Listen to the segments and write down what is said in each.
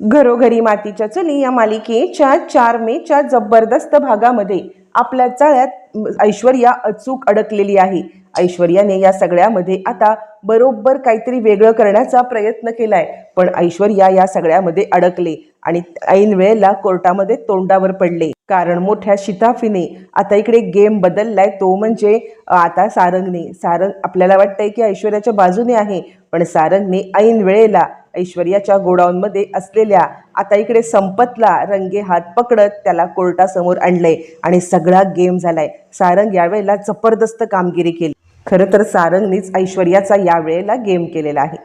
घरोघरी मातीच्या चली या मालिकेच्या चार मेच्या जबरदस्त भागामध्ये आपल्या चाळ्यात ऐश्वर्या अचूक अडकलेली आहे. ऐश्वर्याने या सगळ्यामध्ये आता बरोबर काहीतरी वेगळं करण्याचा प्रयत्न केलाय. पण ऐश्वर्या या सगळ्यामध्ये अडकले. आणि ऐन वेळेला कोर्टामध्ये तोंडावर पडले. कारण मोठ्या शिताफीने आता इकडे गेम बदललाय तो म्हणजे आता सारंगने. सारंग आपल्याला वाटतंय की ऐश्वर्याच्या बाजूने आहे पण सारंगने ऐन वेळेला ऐश्वर्याच्या गोडाऊनमध्ये असलेल्या आता इकडे संपतला रंगे हात पकडत त्याला कोर्टासमोर आणलंय आणि सगळा गेम झालाय. सारंग यावेळेला जबरदस्त कामगिरी केली. खरं तर सारंगनीच ऐश्वर्याचा यावेळेला गेम केलेला आहे.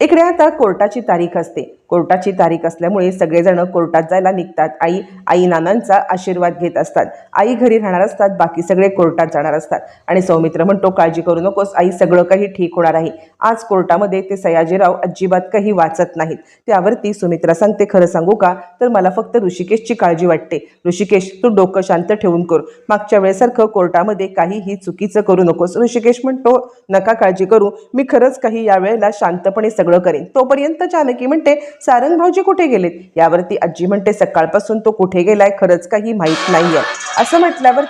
इकडे आता कोर्टाची तारीख असते. कोर्टाची तारीख असल्यामुळे सगळेजण कोर्टात जायला निघतात. आई आई नानांचा आशीर्वाद घेत असतात. आई घरी राहणार असतात बाकी सगळे कोर्टात जाणार असतात. आणि सौमित्र म्हणतो काळजी करू नकोस आई सगळं काही ठीक होणार आहे. आज कोर्टामध्ये ते सयाजीराव अजिबात काही वाचत नाहीत. त्यावरती सुमित्रा सांगते खरं सांगू का? तर मला फक्त ऋषिकेशची काळजी वाटते. ऋषिकेश तू डोकं शांत ठेवून कर. मागच्या वेळेसारखं कोर्टामध्ये काहीही चुकीचं करू नकोस. ऋषिकेश म्हणतो नका काळजी करू. मी खरंच काही यावेळेला शांतपणे सगळं करेन. तोपर्यंत जानकी म्हणते सारंग भाऊजी कुठे गेलेत? यावरती आजी म्हणते सकाळपासून तो कुठे गेलाय खरंच काही माहीत नाहीये. असं म्हटल्यावर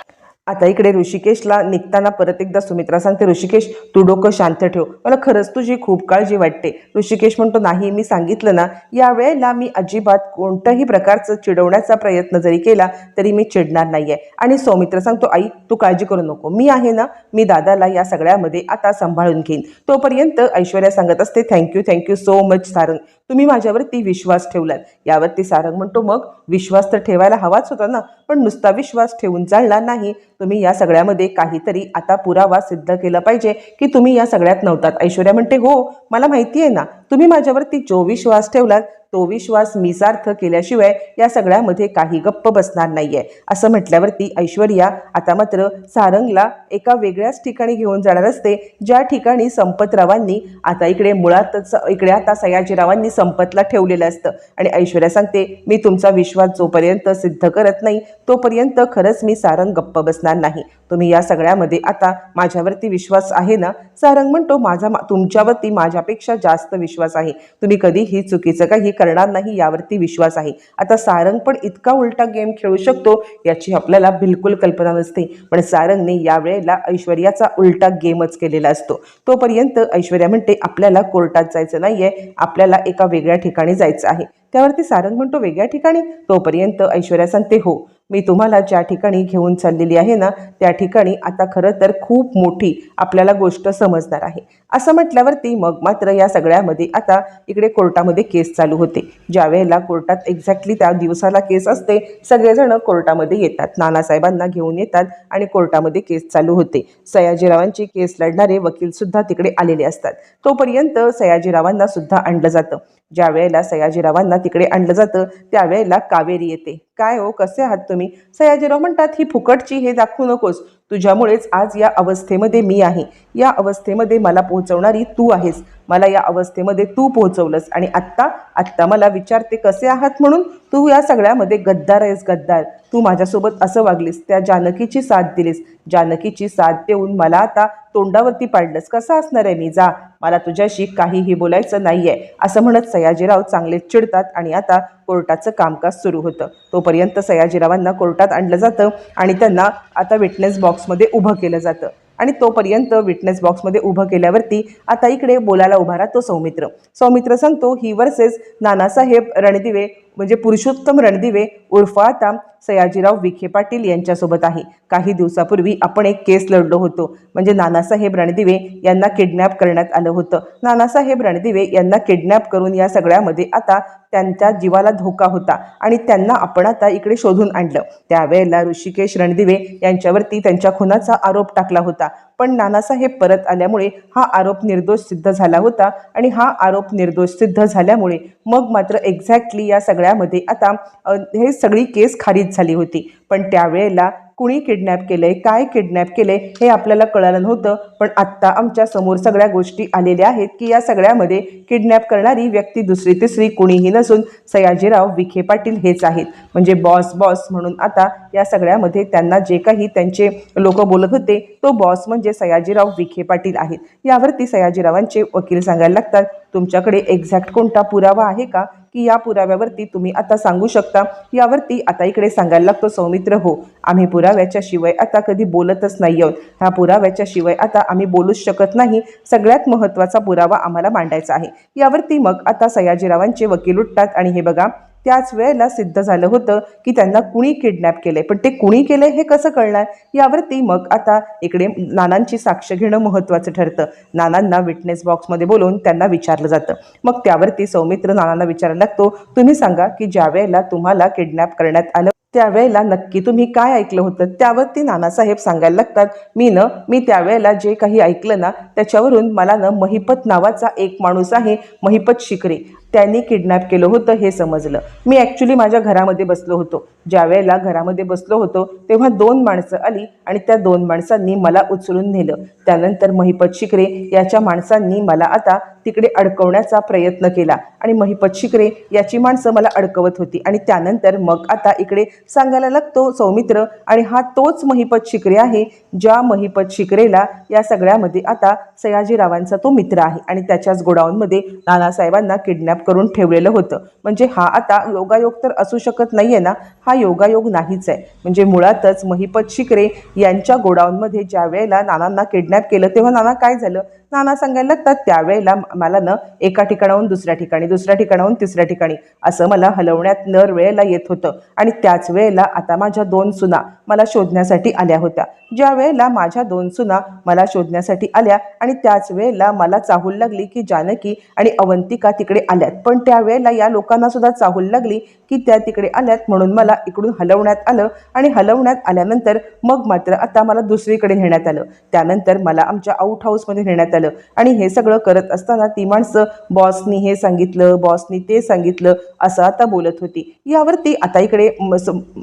आता इकडे ऋषिकेशला निघताना परत एकदा सुमित्रा सांगते ऋषिकेश तू डोकं शांत ठेव. मला खरंच तुझी खूप काळजी वाटते. ऋषिकेश म्हणतो नाही मी सांगितलं ना यावेळेला मी अजिबात कोणत्याही प्रकारचं चिडवण्याचा प्रयत्न जरी केला तरी मी चिडणार नाहीये. आणि सौमित्र सांगतो आई तू काळजी करू नको. मी आहे ना मी दादाला या सगळ्यामध्ये आता सांभाळून घेईन. तोपर्यंत ऐश्वर्या सांगत असते thank you thank you so much Sarang. तुम्ही माझ्यावरती विश्वास ठेवलात. यावरती सारंग म्हणतो मग विश्वास तर ठेवायला हवाच होता ना पण नुसता विश्वास ठेवून चालला नाही. तुम्ही या सगळ्यामध्ये काहीतरी आता पुरावा सिद्ध केला पाहिजे की तुम्ही या सगळ्यात नव्हतात. ऐश्वर्या म्हणते हो मला माहिती आहे ना तुम्ही माझ्यावरती जो विश्वास ठेवलात तो विश्वास मी सार्थ केल्याशिवाय या सगळ्यामध्ये काही गप्प बसणार नाहीये. असं म्हटल्यावरती ऐश्वर्या आता मात्र सारंगला एका वेगळ्याच ठिकाणी घेऊन जाणार असते ज्या ठिकाणी संपतरावांनी आता इकडे मुळातच इकडे आता सयाजीरावांनी संपतला ठेवलेलं असतं. आणि ऐश्वर्या सांगते मी तुमचा विश्वास जोपर्यंत सिद्ध करत नाही तोपर्यंत खरंच मी सारंग गप्प बसणार नाही. तुम्ही या सगळ्यामध्ये आता माझ्यावरती विश्वास आहे ना? सारंग म्हणतो माझा मा- तुमच्यावरती माझ्यापेक्षा जास्त विश्वास आहे. तुम्ही कधीही चुकीचं काही करणार नाही यावरती विश्वास आहे. आता सारंग पण इतका उलटा गेम खेळू शकतो याची आपल्याला बिलकुल कल्पना नसते. पण सारंगने यावेळेला ऐश्वर्याचा उलटा गेमच केलेला असतो. तोपर्यंत ऐश्वर्या म्हणते आपल्याला कोर्टात जायचं नाहीये आपल्याला एका वेगळ्या ठिकाणी जायचं आहे. त्यावरती सारंग म्हणतो वेगळ्या ठिकाणी? तोपर्यंत ऐश्वर्या सांगते हो. मी तुम्हाला ज्या ठिकाणी घेऊन चाललेली आहे ना त्या ठिकाणी आता खरं तर खूप मोठी आपल्याला गोष्ट समजणार आहे. असं म्हटल्यावरती मग मात्र या सगळ्यामध्ये आता इकडे कोर्टामध्ये केस चालू होते. ज्या वेळेला कोर्टात एक्झॅक्टली त्या दिवसाला केस असते सगळेजण कोर्टामध्ये येतात. नानासाहेबांना घेऊन येतात आणि कोर्टामध्ये केस चालू होते. सयाजीरावांची केस लढणारे वकीलसुद्धा तिकडे आलेले असतात. तोपर्यंत सयाजीरावांना सुद्धा आणलं जातं. ज्या वेळेला सयाजीरावांना तिकडे आणलं जातं त्यावेळेला कावेरी येते. काय हो? कसे आहात तुम्ही? सयाजीराव म्हणतात ही फुकटची हे दाखवू नकोस. तुझ्यामुळेच आज या अवस्थेमध्ये मी आहे. या अवस्थेमध्ये मला पोहोचवणारी तू आहेस. मला या अवस्थेमध्ये तू पोहोचवलंस. आणि आत्ता आत्ता मला विचारते कसे आहात म्हणून? तू या सगळ्यामध्ये गद्दार आहेस गद्दार. तू माझ्यासोबत असं वागलीस. त्या जानकीची साथ दिलीस. जानकीची साथ देऊन मला आता तोंडावरती पाडलंस. कसं असणार आहे मी? जा. मला तुझ्याशी काहीही बोलायचं नाहीये असं म्हणत सयाजीराव चांगले चिडतात आणि आता कोर्टाचं कामकाज सुरू होतं. तोपर्यंत सयाजीरावांना कोर्टात आणलं जातं आणि त्यांना आता विटनेस बॉक्समध्ये उभं केलं जातं. आणि तोपर्यंत विटनेस बॉक्समध्ये उभं केल्यावरती आता इकडे बोलायला उभा राहतो सौमित्र. सौमित्र सांगतो ही वर्सेस नानासाहेब रणदिवे म्हणजे पुरुषोत्तम रणदिवे उर्फ आता सयाजीराव विखे पाटील यांच्यासोबत आहे. काही दिवसापूर्वी आपण एक केस लढलो होतो. म्हणजे नानासाहेब रणदिवे यांना किडनॅप करण्यात आलं होतं. नानासाहेब रणदिवे यांना किडनॅप करून या सगळ्यामध्ये आता त्यांच्या जीवाला धोका होता आणि त्यांना आपण आता इकडे शोधून आणलं. त्यावेळेला ऋषिकेश रणदिवे यांच्यावरती त्यांच्या खुनाचा आरोप टाकला होता. पण नानासाहेब परत आल्यामुळे हा आरोप निर्दोष सिद्ध झाला होता आणि हा आरोप निर्दोष सिद्ध झाल्यामुळे मग मात्र एक्झॅक्टली या सगळ्यामध्ये आता हे सगळी केस खारिज झाली होती. पण त्यावेळेला कुणी किडनॅप केलंय काय किडनॅप केलंय हे आपल्याला कळालं नव्हतं. पण आत्ता आमच्यासमोर सगळ्या गोष्टी आलेल्या आहेत की या सगळ्यामध्ये किडनॅप करणारी व्यक्ती दुसरी तिसरी कुणीही नसून सयाजीराव विखे पाटील हेच आहेत. म्हणजे बॉस बॉस म्हणून आता या सगळ्यामध्ये त्यांना जे काही त्यांचे लोक बोलत होते तो बॉस म्हणजे सयाजीराव विखे पाटील आहेत. यावरती सयाजीरावांचे वकील सांगायला लागतात तुमच्याकडे एक्झॅक्ट कोणता पुरावा आहे का? की या पुराव्यावरती तुम्ही आता सांगू शकता. यावरती आता इकडे सांगायला लागतो सौमित्र हो आम्ही पुराव्याच्या शिवाय आता कधी बोलतच नाही आहोत. ह्या पुराव्याच्या शिवाय आता आम्ही बोलूच शकत नाही. सगळ्यात महत्त्वाचा पुरावा आम्हाला मांडायचा आहे. यावरती मग आता सयाजीरावांचे वकील उठतात आणि हे बघा त्याच वेळेला सिद्ध झालं होतं की त्यांना कुणी किडनॅप केलंय. पण ते कुणी केलंय हे कसं कळणार? यावरती मग आता इकडे नानांची साक्ष घेणं महत्त्वाचं ठरतं. नानांना विटनेस बॉक्समध्ये बोलवून त्यांना विचारलं जातं. मग त्यावरती सौमित्र नानांना विचारायला लागतो तुम्ही सांगा की ज्या वेळेला तुम्हाला किडनॅप करण्यात आलं त्यावेळेला नक्की तुम्ही काय ऐकलं होतं? त्यावरती नानासाहेब सांगायला लागतात मी न मी त्यावेळेला जे काही ऐकलं ना त्याच्यावरून मला न महिपत नावाचा एक माणूस आहे महिपत शिकरे. त्यांनी किडनॅप केलं होतं हे समजलं. मी ॲक्च्युली माझ्या घरामध्ये बसलो होतो. ज्या वेळेला घरामध्ये बसलो होतो तेव्हा दोन माणसं आली आणि त्या दोन माणसांनी मला उचलून नेलं. त्यानंतर महिपत शिकरे याच्या माणसांनी मला आता तिकडे अडकवण्याचा प्रयत्न केला आणि महिपत शिकरे याची माणसं मला अडकवत होती आणि त्यानंतर मग आता इकडे सांगायला लागतो सौमित्र आणि हा तोच महिपत शिकरे आहे ज्या महिपत शिकरेला या सगळ्यामध्ये आता सयाजीरावांचा तो मित्र आहे आणि त्याच्याच गोडाऊनमध्ये नानासाहेबांना किडनॅप करून ठेवलेलं होतं. म्हणजे हा आता योगायोग तर असू शकत नाही आहे ना हा योगायोग नाहीच आहे. म्हणजे मुळातच महिपत शिकरे यांच्या गोडाऊनमध्ये ज्या वेळेला नानांना किडनॅप केलं तेव्हा नाना काय झालं? नाना सांगायला लागतात त्यावेळेला मला ना एका ठिकाणाहून दुसऱ्या ठिकाणी दुसऱ्या ठिकाणाहून तिसऱ्या ठिकाणी असं मला हलवण्यात नर वेळेला येत होतं. आणि त्याच वेळेला आता माझ्या दोन सुना मला शोधण्यासाठी आल्या होत्या. ज्या वेळेला माझ्या दोन सुना मला शोधण्यासाठी आल्या आणि त्याच वेळेला मला चाहूल लागली की जानकी आणि अवंतिका तिकडे आल्यात. पण त्यावेळेला या लोकांना सुद्धा चाहूल लागली की त्या तिकडे आल्यात म्हणून मला इकडून हलवण्यात आलं आणि हलवण्यात आल्यानंतर मग मात्र आता मला दुसरीकडे नेण्यात आलं. त्यानंतर मला आमच्या आऊट हाऊसमध्ये नेण्यात आलं. आणि हे सगळं करत असताना ती माणसं बॉसनी हे सांगितलं बॉसनी ते सांगितलं असं आता बोलत होती. यावरती आता इकडे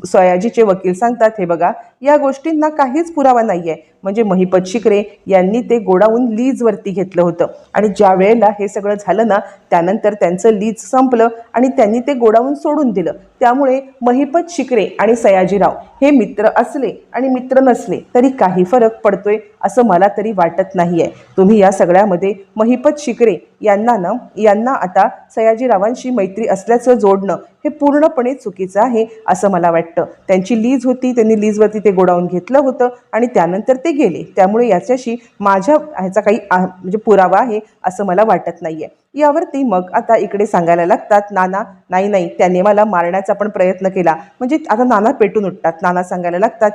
सयाजीचे वकील सांगतात हे बघा या गोष्टींना काहीच पुरावा नाही आहे म्हणजे महिपत शिकरे यांनी ते गोडाऊन लीजवरती घेतलं होतं. आणि ज्या वेळेला हे सगळं झालं ना त्यानंतर त्यांचं लीज संपलं आणि त्यांनी ते गोडाऊन सोडून दिलं. त्यामुळे महिपत शिकरे आणि सयाजीराव हे मित्र असले आणि मित्र नसले तरी काही फरक पडतोय असं मला तरी वाटत नाही आहे तुम्ही या सगळ्यामध्ये महिपत शिकरे यांना ना यांना आता सयाजीरावांशी मैत्री असल्याचं जोडणं हे पूर्णपणे चुकीचं आहे असं मला वाटतं. त्यांची लीज होती त्यांनी लीजवरती ते गोडाऊन घेतलं होतं आणि त्यानंतर ते गेले. त्यामुळे याच्याशी माझ्या ह्याचा काही म्हणजे पुरावा आहे असं मला वाटत नाही आहे यावरती मग आता इकडे सांगायला लागतात नाना नाही नाही त्याने मला मारण्याचा पण प्रयत्न केला. म्हणजे आता नाना पेटून उठतात. नाना सांगायला लागतात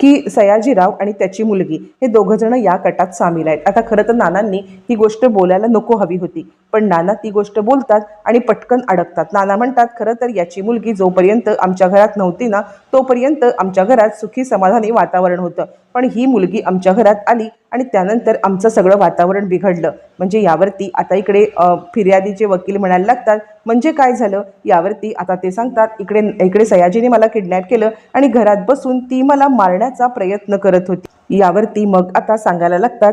की सयाजीराव आणि त्याची मुलगी हे दोघंजणं या कटात सामील आहेत. आता खरं तर नानांनी ही गोष्ट बोलायला नको हवी होती. पण नाना ती गोष्ट बोलतात आणि पटकन अडकतात. नाना म्हणतात खरं तर याची मुलगी जोपर्यंत आमच्या घरात नव्हती ना तोपर्यंत आमच्या घरात सुखी समाधानी वातावरण होतं. पण ही मुलगी आमच्या घरात आली आणि त्यानंतर आमचं सगळं वातावरण बिघडलं. म्हणजे यावरती आता इकडे फिर्यादीचे वकील म्हणायला लागतात म्हणजे काय झालं? यावरती आता ते सांगतात इकडे इकडे सयाजीने मला किडनॅप केलं आणि घरात बसून ती मला मारण्याचा प्रयत्न करत होती. यावरती मग आता सांगायला लागतात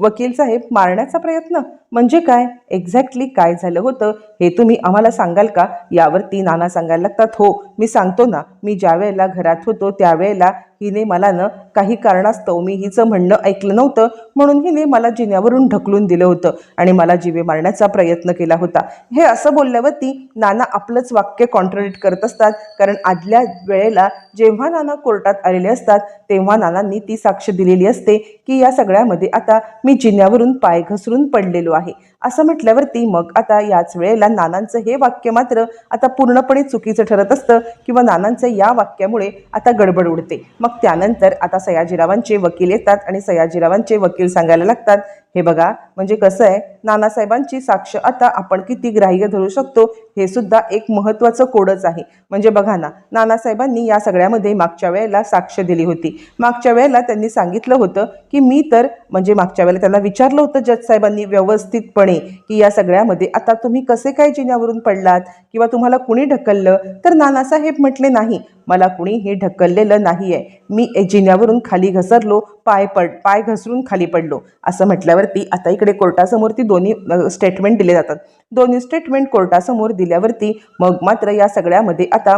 वकील साहेब मारण्याचा प्रयत्न. म्हणजे काय? एक्झॅक्टली काय झालं होतं? हे तुम्ही आम्हाला सांगाल का? यावरती नाना सांगायला लागतात हो मी सांगतो ना मी ज्या वेळेला घरात होतो त्यावेळेला हिने मला न काही कारणास्तव मी हिचं म्हणणं ऐकलं नव्हतं. म्हणून हिने मला जिन्यावरून ढकलून दिलं होतं आणि मला जीवे मारण्याचा प्रयत्न केला होता. हे असं बोलल्यावरती नाना आपलंच वाक्य कॉन्ट्रडिक्ट करत असतात. कारण आदल्या वेळेला जेव्हा नाना कोर्टात आलेले असतात तेव्हा नानांनी ती साक्ष दिलेली असते की या सगळ्यामध्ये आता मी जिन्यावरून पाय घसरून पडलेलो आहे. असं म्हटल्यावरती मग आता याच वेळेला नानांचं हे वाक्य मात्र आता पूर्णपणे चुकीचं ठरत असतं किंवा नानांचं या वाक्यामुळे आता गडबड उडते. मग त्यानंतर आता सयाजीरावांचे वकील येतात आणि सयाजीरावांचे वकील सांगायला लागतात हे बघा म्हणजे कसं आहे नानासाहेबांची साक्ष आता आपण किती ग्राह्य धरू शकतो हे सुद्धा एक महत्त्वाचं कोडच आहे. म्हणजे बघा ना नानासाहेबांनी या सगळ्यामध्ये मागच्या वेळेला साक्ष दिली होती. मागच्या वेळेला त्यांनी सांगितलं होतं की मी तर म्हणजे मागच्या वेळेला त्यांना विचारलं होतं जज साहेबांनी व्यवस्थितपणे की या सगळ्यामध्ये आता तुम्ही कसे काय जिन्यावरून पडलात किंवा तुम्हाला कुणी ढकललं? तर नानासाहेब म्हटले नाही. मला कुणी हे ढकललेलं नाही आहे मी जिन्यावरून खाली घसरलो पाय पड पाय घसरून खाली पडलो. असं म्हटल्यावरती आता इकडे कोर्टासमोर ती दोन्ही स्टेटमेंट दिले जातात. दोन्ही स्टेटमेंट कोर्टासमोर दिल्यावरती मग मात्र या सगळ्यामध्ये आता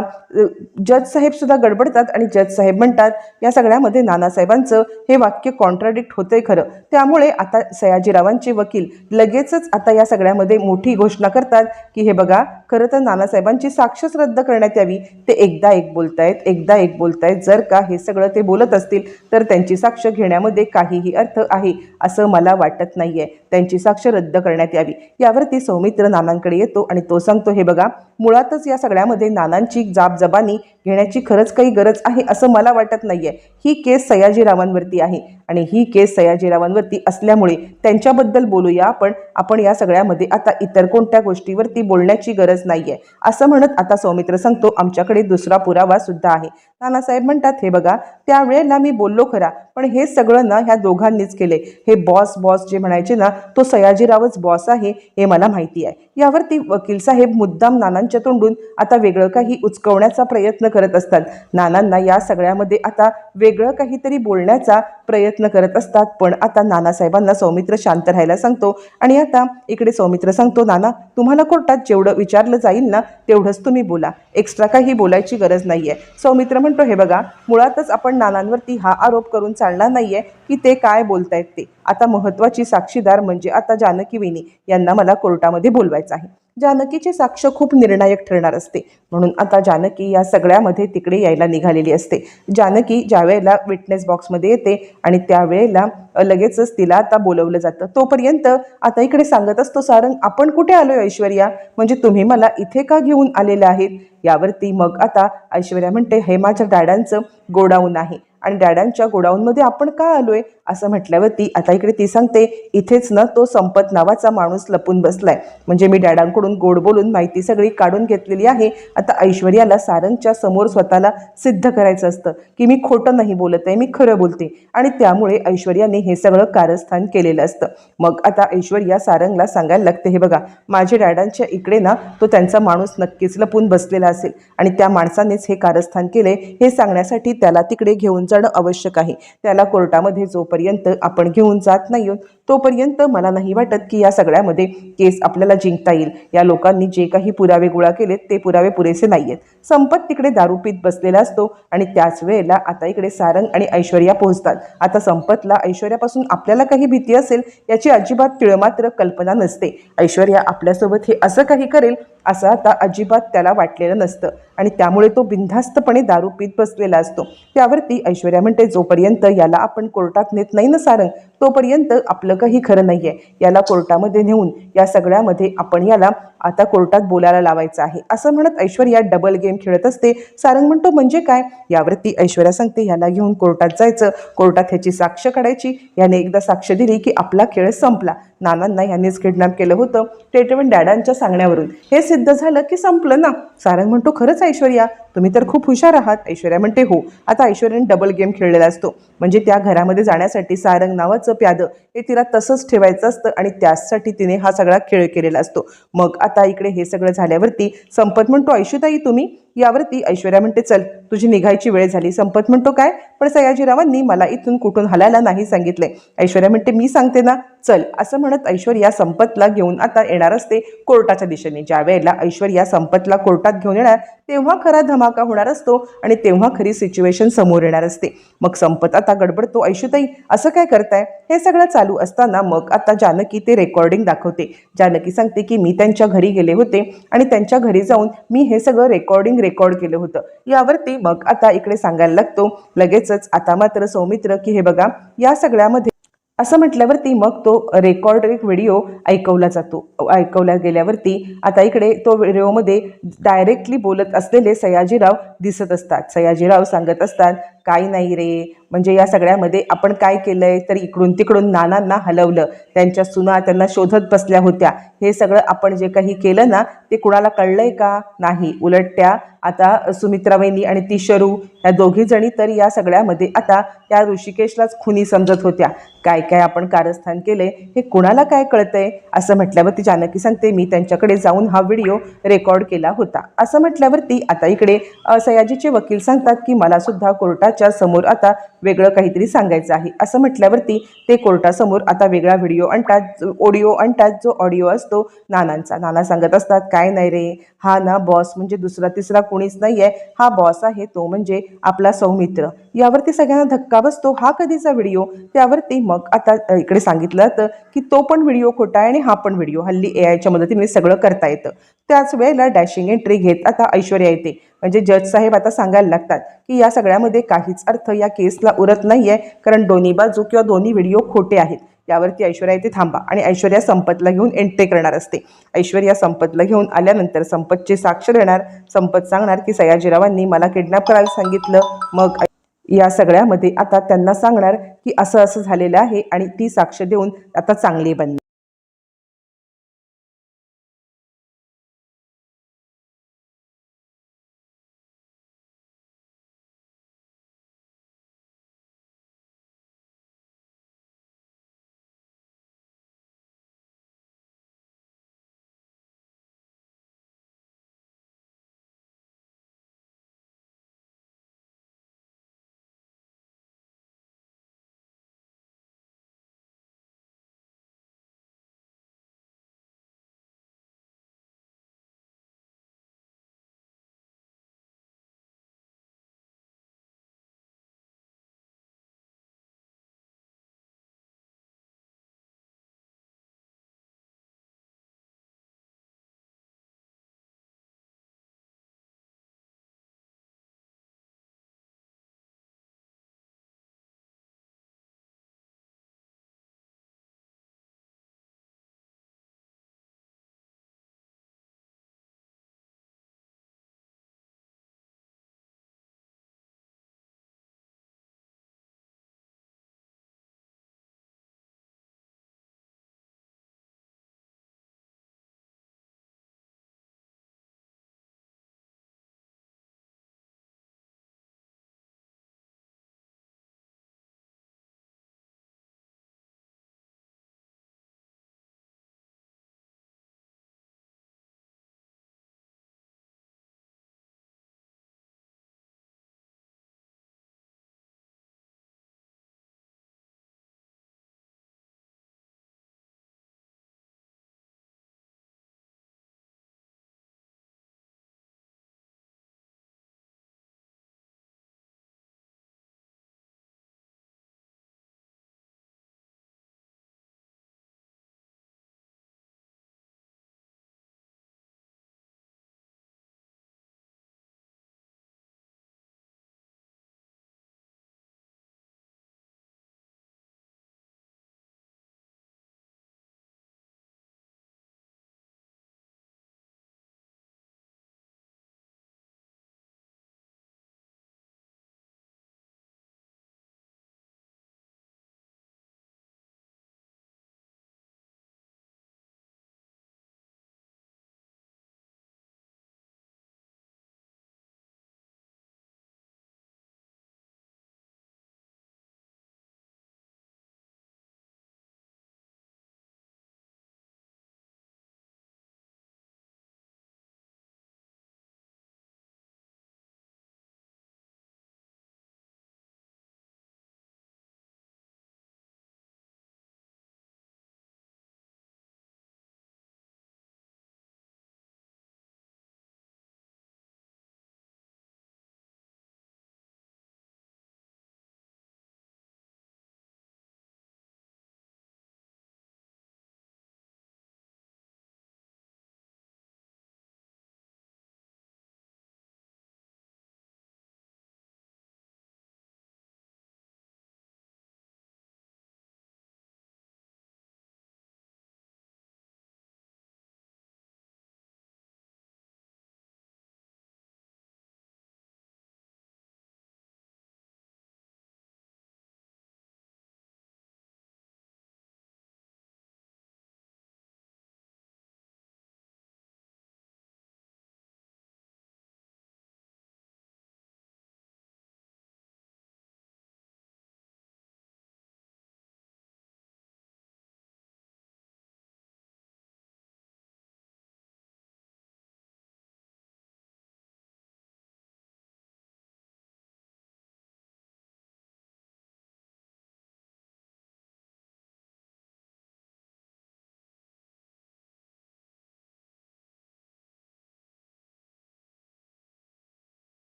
जज साहेबसुद्धा गडबडतात आणि जज साहेब म्हणतात या सगळ्यामध्ये नानासाहेबांचं हे वाक्य कॉन्ट्राडिक्ट होतंय खरं. त्यामुळे आता सयाजीरावांचे वकील लगेचच आता या सगळ्यामध्ये मोठी घोषणा करतात की हे बघा खरं तर नानासाहेबांची साक्षच रद्द करण्यात यावी. ते एकदा एक बोलतायत एकदा एक बोलतायत. जर का हे सगळं ते बोलत असतील तर त्यांची साक्ष घेण्यामध्ये काहीही अर्थ आहे असं मला वाटत नाही आहे त्यांची साक्ष रद्द करण्यात यावी. यावरती सौमित्र नानांकडे येतो आणि तो सांगतो हे बघा मुळातच या सगळ्यामध्ये नानांची जाबजबानी घेण्याची खरंच काही गरज आहे असं मला वाटत नाही आहे ही केस सयाजीरावांवरती आहे. आणि ही केस सयाजीरावांवरती असल्यामुळे त्यांच्याबद्दल बोलूया आपण. आपण या सगळ्यामध्ये आता इतर कोणत्या गोष्टीवरती बोलण्याची गरज नाही आहे असं म्हणत आता सौमित्र सांगतो आमच्याकडे दुसरा पुरावा सुद्धा आहे. नानासाहेब म्हणतात हे बघा त्यावेळेला मी बोललो खरा पण हे सगळं ना ह्या दोघांनीच केले. हे बॉस बॉस जे म्हणायचे ना तो सयाजीरावच बॉस आहे हे मला माहिती आहे. यावरती वकील साहेब मुद्दाम नानांच्या तोंडून आता वेगळं काही उचकवण्याचा प्रयत्न करत असतात. नानांना या सगळ्यामध्ये आता वेगळं काहीतरी बोलण्याचा प्रयत्न करत असतात पण आता नानासाहेबांना सौमित्र शांत राहायला सांगतो. आणि आता इकडे सौमित्र सांगतो नाना तुम्हाला कोर्टात जेवढं विचारलं जाईल ना तेवढंच तुम्ही बोला. एक्स्ट्रा काही बोलायची गरज नाही आहे सौमित्र म्हणतो हे बघा मुळातच आपण नानांवरती हा आरोप करून चाल चालणार नाहीये की ते काय बोलतायत ते. आता महत्वाची साक्षीदार म्हणजे आता जानकी वेणी. यांना मला कोर्टामध्ये बोलवायचं आहे. जानकीची साक्ष खूप निर्णायक ठरणार असते. म्हणून आता जानकी या सगळ्यामध्ये तिकडे यायला निघालेली असते. जानकी ज्यावेळेला विटनेस बॉक्समध्ये येते आणि त्यावेळेला लगेचच तिला आता बोलवलं जातं. तोपर्यंत आता इकडे सांगत असतो सारंग आपण कुठे आलोय ऐश्वर्या? म्हणजे तुम्ही मला इथे का घेऊन आलेले आहेत? यावरती मग आता ऐश्वर्या म्हणते हे माझ्या डॅडांचं गोडाऊन आहे. आणि डॅडांच्या गोडाऊनमध्ये आपण का आलोय? असं म्हटल्यावरती आता इकडे ती सांगते इथेच ना तो संपत नावाचा माणूस लपून बसलाय. म्हणजे मी डॅडांकडून गोड बोलून माहिती सगळी काढून घेतलेली आहे. आता ऐश्वर्याला सारंगच्या समोर स्वतःला सिद्ध करायचं असतं की मी खोटं नाही बोलत आहे मी खरं बोलते. आणि त्यामुळे ऐश्वर्याने हे सगळं कारस्थान केलेलं असतं. मग आता ऐश्वर्या सारंगला सांगायला लागते हे बघा माझ्या डॅडांच्या इकडे ना तो त्यांचा माणूस नक्कीच लपून बसलेला असेल आणि त्या माणसानेच हे कारस्थान केले हे सांगण्यासाठी त्याला तिकडे घेऊन जाणं आवश्यक आहे. त्याला कोर्टामध्ये जोपर्यंत आपण घेऊन जात नाही तोपर्यंत मला नाही वाटत की या सगळ्यामध्ये केस आपल्याला जिंकता येईल. या लोकांनी जे काही पुरावे गोळा केलेत ते पुरावे पुरेसे नाही आहेत संपत तिकडे दारू पीत बसलेला असतो आणि त्याच वेळेला आता इकडे सारंग आणि ऐश्वर्या पोहोचतात. आता संपतला ऐश्वर्यापासून आपल्याला काही भीती असेल याची अजिबात तिळमात्र कल्पना नसते. ऐश्वर्या आपल्यासोबत हे असं काही करेल असं आता अजिबात त्याला वाटलेलं नसतं. आणि त्यामुळे तो बिनधास्तपणे दारू पीत बसलेला असतो. त्यावरती ऐश्वर्या म्हणते जोपर्यंत याला आपण कोर्टात नेत नाही ना सारंग तोपर्यंत आपलं काही खरं नाही आहे याला कोर्टामध्ये नेऊन या सगळ्यामध्ये आपण याला आता कोर्टात बोलायला लावायचं आहे. असं म्हणत ऐश्वर्या डबल गेम खेळत असते. सारंग म्हणतो म्हणजे काय? यावरती ऐश्वर्या सांगते याला घेऊन कोर्टात जायचं. कोर्टात ह्याची साक्ष काढायची. याने एकदा साक्ष दिली की आपला खेळ संपला. नानांना यांनीच किडनॅप केलं होतं. ट्रीटमेंट डॅडांच्या सांगण्यावरून. हे सिद्ध झालं की संपलं ना? सारंग म्हणतो खरंच ऐश्वर्या तुम्ही तर खूप हुशार आहात. ऐश्वर्या म्हणते हो. आता ऐश्वर्याने डबल गेम खेळलेला असतो. म्हणजे त्या घरामध्ये जाण्यासाठी सारंग नावाचं प्यादं हे तिला तसंच ठेवायचं असतं आणि त्यासाठी तिने हा सगळा खेळ केलेला असतो. मग आता इकडे हे सगळं झाल्यावरती संपत म्हणतो ऐशुताई तुम्ही यावरती ऐश्वर्या म्हणते चल तुझी निघायची वेळ झाली संपत म्हणतो काय? पण सयाजीरावांनी मला इथून कुठून हलायला नाही सांगितले. ऐश्वर्या म्हणते मी सांगते ना चल असं म्हणत ऐश्वर्या संपतला घेऊन आता येणार असते कोर्टाच्या दिशेने. ज्या वेळेला ऐश्वर्या संपतला कोर्टात घेऊन येणार तेव्हा खरा धमाका होणार असतो आणि तेव्हा खरी सिच्युएशन समोर येणार असते. मग संपत आता गडबडतो ऐशुताई असं काय करताय? हे सगळं चालू असताना मग आता जानकी ते रेकॉर्डिंग दाखवते. जानकी सांगते की मी त्यांच्या घरी गेले होते आणि त्यांच्या घरी जाऊन मी हे सगळं रेकॉर्डिंग रेकॉर्ड केलं होतं. यावरती मग आता इकडे सांगायला लागतो. लगेचच आता मात्र सौमित्र की हे बघा या सगळ्यामध्ये असं म्हटल्यावरती मग तो रेकॉर्ड एक व्हिडिओ ऐकवला जातो. ऐकवल्या गेल्यावरती आता इकडे तो व्हिडिओमध्ये डायरेक्टली बोलत असलेले सयाजीराव दिसत असतात. सयाजीराव सांगत असतात काही नाही रे म्हणजे या सगळ्यामध्ये आपण काय केलंय? तर इकडून तिकडून नानांना हलवलं. त्यांच्या सुना त्यांना शोधत बसल्या होत्या. हे सगळं आपण जे काही केलं ना ते कुणाला कळलंय का? नाही. उलट त्या आता सुमित्राबाईंनी आणि तिशरू या दोघी जणी तर या सगळ्यामध्ये आता त्या ऋषिकेशलाच खुनी समजत होत्या. काय काय आपण कारस्थान केले हे कुणाला काय कळतंय? असं म्हटल्यावरती जानकी सांगते मी त्यांच्याकडे जाऊन हा व्हिडिओ रेकॉर्ड केला होता. असं म्हटल्यावरती आता इकडे सयाजीचे वकील सांगतात की मला सुद्धा कोर्टाच्या समोर आता वेगळं काहीतरी सांगायचं आहे. असं म्हटल्यावरती ते कोर्टासमोर आता वेगळा व्हिडिओ आणतात ऑडिओ आणतात जो ऑडिओ असतो नानांचा. नाना सांगत असतात काय नाही रे हा ना बॉस म्हणजे दुसरा तिसरा कोण कोणीच नाही आहे हा बॉस आहे तो म्हणजे आपला सौमित्र. यावरती सगळ्यांना धक्का बसतो. हा कधीचा व्हिडिओ त्यावरती मग आता इकडे सांगितलं जातं की तो पण व्हिडिओ खोटा आहे आणि हा पण व्हिडिओ हल्ली ए आयच्या मदतीने सगळं करता येतं. त्याच वेळेला डॅशिंग एंट्री घेत आता ऐश्वर्या येते. म्हणजे जज साहेब आता सांगायला लागतात की या सगळ्यामध्ये काहीच अर्थ या केसला उरत नाही आहे कारण दोन्ही बाजू किंवा दोन्ही व्हिडिओ खोटे आहेत. यावरती ऐश्वर्या येथे थांबा. आणि ऐश्वर्या संपतला घेऊन एंट्री करणार असते. ऐश्वर्या संपतला घेऊन आल्यानंतर संपतची साक्ष देणार. संपत सांगणार की सयाजीरावांनी मला किडनॅप करायला सांगितलं. मग या सगळ्यामध्ये आता त्यांना सांगणार की असं असं झालेलं आहे आणि ती साक्ष देऊन आता चांगली बनली.